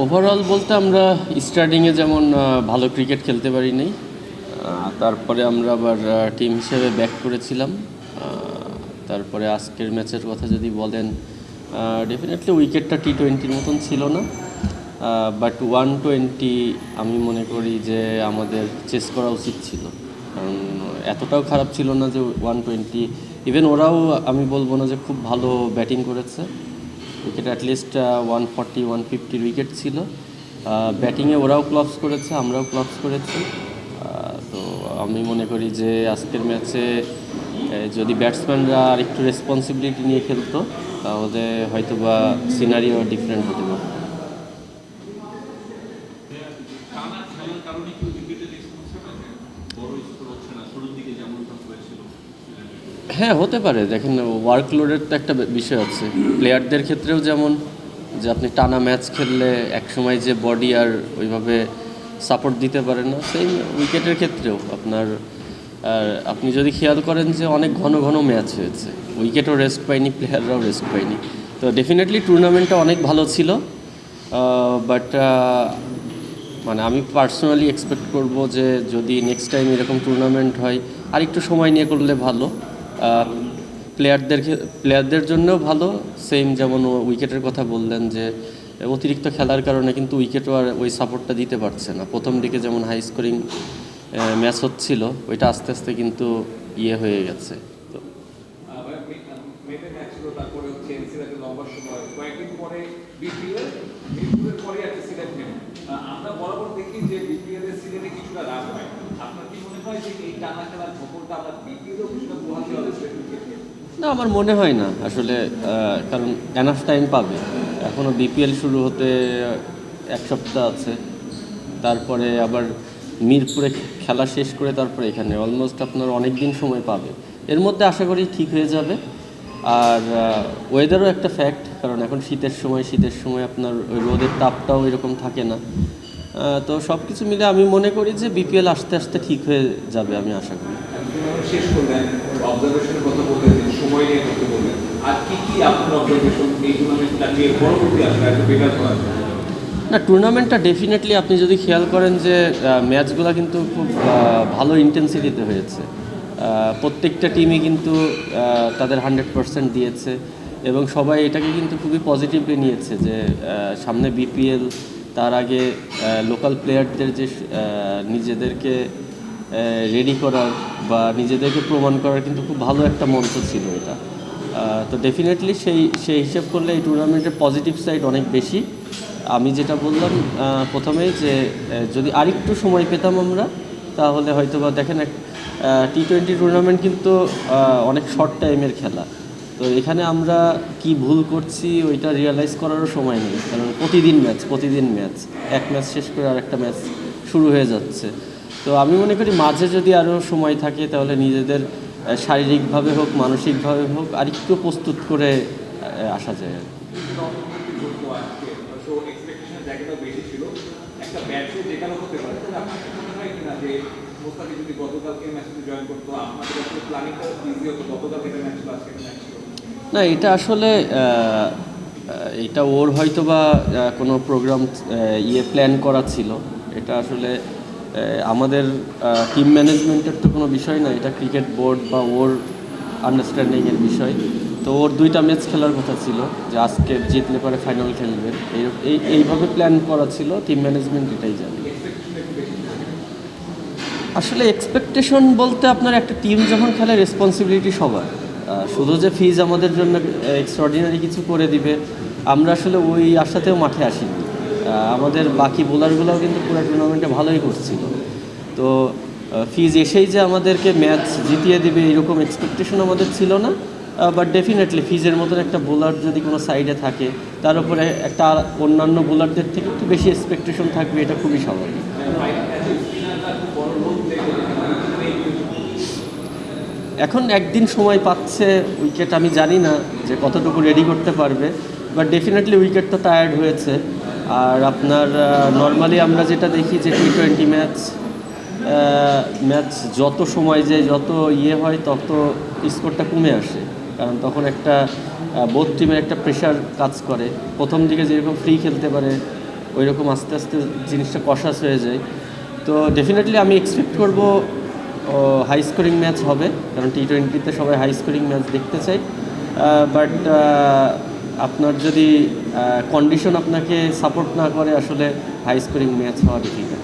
Overall বলতে আমরা স্টার্টিংয়ে যেমন ভালো ক্রিকেট খেলতে পারি নাই তারপরে আমরা আবার টিম হিসেবে ব্যাক করেছিলাম তারপরে আজকের ম্যাচের কথা যদি বলেন ডেফিনেটলি উইকেটটা টি টোয়েন্টির মতন ছিল না বাট ওয়ান টোয়েন্টি আমি মনে করি যে আমাদের চেস করা উচিত ছিল। কারণ এতটাও খারাপ ছিল না যে ওয়ান টোয়েন্টি ইভেন ওরাও আমি বলব না যে খুব ভালো ব্যাটিং করেছে। Wicket at least one forty one ফিফটির wicket ছিল। ব্যাটিংয়ে ওরাও ক্লপস করেছে, আমরাও ক্লপস করেছি। তো আমি মনে করি যে আজকের ম্যাচে যদি ব্যাটসম্যানরা আর একটু রেসপন্সিবিলিটি নিয়ে খেলতো, তাহলে হয়তো বা সিনারিও ডিফারেন্ট হতে পারত টানা খেলার কারণে কি উইকেটের রেসপন্স হবে বড় স্কোর হচ্ছে না শুরুর দিকে যেমনটা হয়েছিল হ্যাঁ হতে পারে। দেখেন ওয়ার্কলোডের তো একটা বিষয় আছে। প্লেয়ারদের ক্ষেত্রেও যেমন, যে আপনি টানা ম্যাচ খেললে একসময় যে বডি আর ওইভাবে সাপোর্ট দিতে পারে না, সেই উইকেটের ক্ষেত্রেও আপনার, আর আপনি যদি খেয়াল করেন যে অনেক ঘন ঘন ম্যাচ হয়েছে। উইকেটও রেস্ট পায়নি প্লেয়াররাও রেস্ট পায়নি। তো ডেফিনেটলি টুর্নামেন্টটা অনেক ভালো ছিল। বাট মানে আমি পার্সোনালি এক্সপেক্ট করব যে যদি নেক্সট টাইম এরকম টুর্নামেন্ট হয় আর একটু সময় নিয়ে করলে ভালো। প্লেয়ারদের প্লেয়ারদের জন্যও ভালো। সেম যেমন উইকেটের কথা বললেন যে, অতিরিক্ত খেলার কারণে কিন্তু উইকেটও আর ওই সাপোর্টটা দিতে পারছে না। প্রথম দিকে যেমন হাই স্কোরিং ম্যাচ হচ্ছিল, ওইটা আস্তে আস্তে কিন্তু ইয়ে হয়ে গেছে। তো আমরা বরাবর দেখি যে বিপিএল এর সিলেটে কিছুটা রাগ হয় আপনার কি মনে হয় যে এই টানা খেলার আমরা কিছুটা না, আমার মনে হয় না। আসলে কারণ এনাফ টাইম পাবে। এখনও বিপিএল শুরু হতে এক সপ্তাহ আছে। তারপরে আবার মিরপুরে খেলা শেষ করে তারপরে এখানে অলমোস্ট আপনার অনেক দিন সময় পাবে। এর মধ্যে আশা করি ঠিক হয়ে যাবে। আর ওয়েদারও একটা ফ্যাক্ট কারণ এখন শীতের সময় শীতের সময় আপনার ওই রোদের তাপটাও এরকম থাকে না। তো সব কিছু মিলে আমি মনে করি যে বিপিএল আস্তে আস্তে ঠিক হয়ে যাবে, আমি আশা করি। শেষ অবজারভেশনের কথা বললেন যে সময় নিয়ে করতে বললেন আর না টুর্নামেন্টটা ডেফিনেটলি আপনি যদি খেয়াল করেন যে ম্যাচগুলো কিন্তু খুব ভালো ইন্টেন্সিটিতে হয়েছে। প্রত্যেকটা টিমই কিন্তু তাদের হান্ড্রেড পার্সেন্ট দিয়েছে এবং সবাই এটাকে কিন্তু খুবই পজিটিভলি নিয়েছে যে সামনে বিপিএল তার আগে লোকাল প্লেয়ারদের যে নিজেদেরকে রেডি করার বা নিজেদেরকে প্রমাণ করার কিন্তু খুব ভালো একটা মঞ্চ ছিল এটা। তো ডেফিনেটলি সেই সেই হিসেব করলে এই টুর্নামেন্টের পজিটিভ সাইড অনেক বেশি। আমি যেটা বললাম প্রথমেই যে যদি আরেকটু সময় পেতাম আমরা, তাহলে হয়তো বা দেখেন এক টি টোয়েন্টি টুর্নামেন্ট কিন্তু অনেক শর্ট টাইমের খেলা। তো এখানে আমরা কি ভুল করছি, ওইটা রিয়েলাইজ করারও সময় নেই। কারণ প্রতিদিন ম্যাচ প্রতিদিন ম্যাচ এক ম্যাচ শেষ করে আরেকটা ম্যাচ শুরু হয়ে যাচ্ছে। তো আমি মনে করি মাঝে যদি আরও সময় থাকে, তাহলে নিজেদের শারীরিকভাবে হোক, মানসিকভাবে হোক, আরেকটু প্রস্তুত করে আসা যায় আর একটা একটা একটা না, এটা আসলে এটা ওর হয়তো বা কোনো প্রোগ্রাম ইয়ে প্ল্যান করা ছিল। এটা আসলে আমাদের টিম ম্যানেজমেন্টের তো কোনো বিষয় না, এটা ক্রিকেট বোর্ড বা ওর আন্ডারস্ট্যান্ডিংয়ের বিষয়। তো ওর দুইটা ম্যাচ খেলার কথা ছিল, যে আজকে জিতলে পরে ফাইনাল খেলবে। এই, এই- এইভাবে প্ল্যান করা ছিল টিম ম্যানেজমেন্ট এটাই জানে। আসলে এক্সপেকটেশন বলতে আপনার একটা টিম যখন খেলে রেসপন্সিবিলিটি সবার। শুধু যে ফিজ আমাদের জন্য এক্সট্রাঅর্ডিনারি কিছু করে দিবে, আমরা আসলে ওই আশাতেও মাঠে আসিনি। আমাদের বাকি বোলারগুলোও কিন্তু পুরো টুর্নামেন্টে ভালোই করছিল। তো ফিজ এসেই যে আমাদেরকে ম্যাচ জিতিয়ে দিবে এরকম এক্সপেকটেশন আমাদের ছিল না। বাট ডেফিনেটলি ফিজের মতন একটা বোলার যদি কোনো সাইডে থাকে, তার উপরে একটা অন্যান্য বোলারদের থেকে একটু বেশি এক্সপেকটেশন থাকবে, এটা খুবই স্বাভাবিক। এখন একদিন সময় পাচ্ছে উইকেট আমি জানি না যে কতটুকু রেডি করতে পারবে বাট ডেফিনেটলি উইকেট তো টায়ার্ড হয়েছে। আর আপনার নর্মালি আমরা যেটা দেখি যে টি টোয়েন্টি ম্যাচ ম্যাচ যত সময় যে যত ইয়ে হয় তত স্কোরটা কমে আসে। কারণ তখন একটা বোধ টিমের একটা প্রেশার কাজ করে। প্রথম দিকে যেরকম ফ্রি খেলতে পারে ওই রকম আস্তে আস্তে জিনিসটা কষাস হয়ে যায়। তো ডেফিনেটলি আমি এক্সপেক্ট করব হাই স্কোরিং ম্যাচ হবে। কারণ টি টোয়েন্টিতে সবাই হাই স্কোরিং ম্যাচ দেখতে চাই বাট আপনার যদি কন্ডিশন আপনাকে সাপোর্ট না করে আসলে হাই স্কোরিং ম্যাচ হওয়া আছে